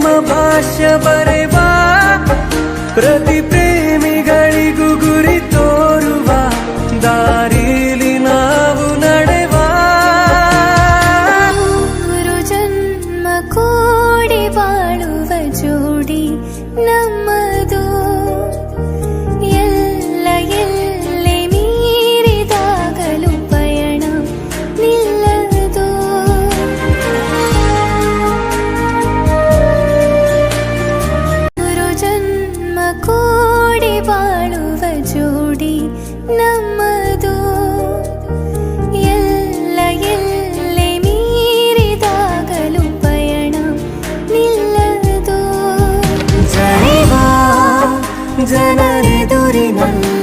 प्रेम भाष्य परेवा प्रतिप्रेमिगण じゃないどりなん